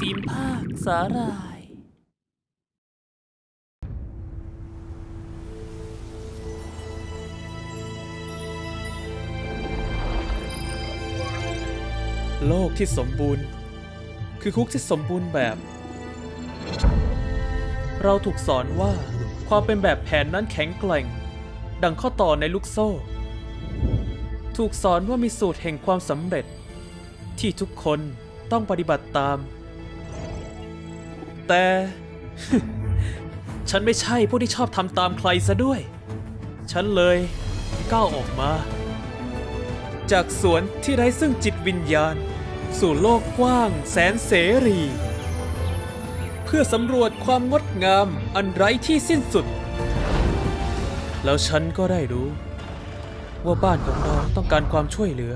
ทีมภาคสาหร่าย โลกที่สมบูรณ์ คือคุกที่สมบูรณ์แบบ เราถูกสอนว่าความเป็นแบบแผนนั้นแข็งแกร่ง ดังข้อต่อในลูกโซ่ ถูกสอนว่ามีสูตรแห่งความสำเร็จ ที่ทุกคนต้องปฏิบัติตาม แต่ ฉันไม่ใช่ผู้ที่ชอบทำตามใครซะด้วย ฉันเลยก้าวออกมา จากสวนที่ไร้ซึ่งจิตวิญญาณ สู่โลกกว้างแสนเสรี เพื่อสำรวจความงดงามอันไร้ที่สิ้นสุด แล้วฉันก็ได้รู้ ว่าบ้านของเราต้องการความช่วยเหลือ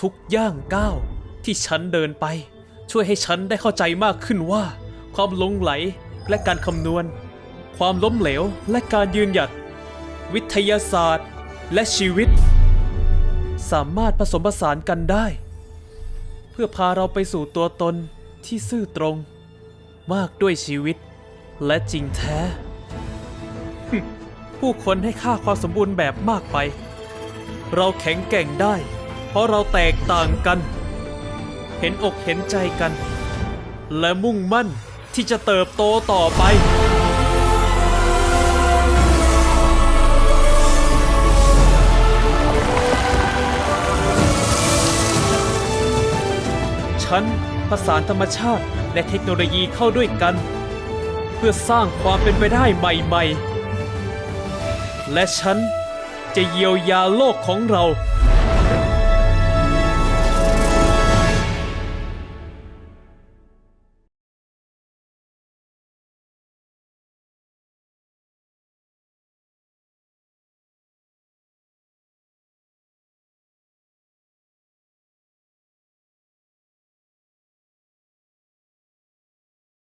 ทุกย่างก้าวที่ฉันเดินไป ช่วยให้ฉันได้เข้าใจมากขึ้นว่า ความหลงไหลและการคำนวณ ความล้มเหลวและการยืนหยัด วิทยาศาสตร์และชีวิต สามารถผสมผสานกันได้ เพื่อพาเราไปสู่ตัวตนที่ซื่อตรง มากด้วยชีวิต และจริงแท้ ผู้คนให้ค่าความสมบูรณ์แบบมากไป เราแข็งแกร่งได้ เพราะเราแตกต่างกัน เห็นอกเห็นใจกัน และมุ่งมั่นที่จะเติบโตต่อไป ฉันผสานธรรมชาติและเทคโนโลยีเข้าด้วยกัน เพื่อสร้างความเป็นไปได้ใหม่ๆ และฉันจะเยียวยาโลกของเรา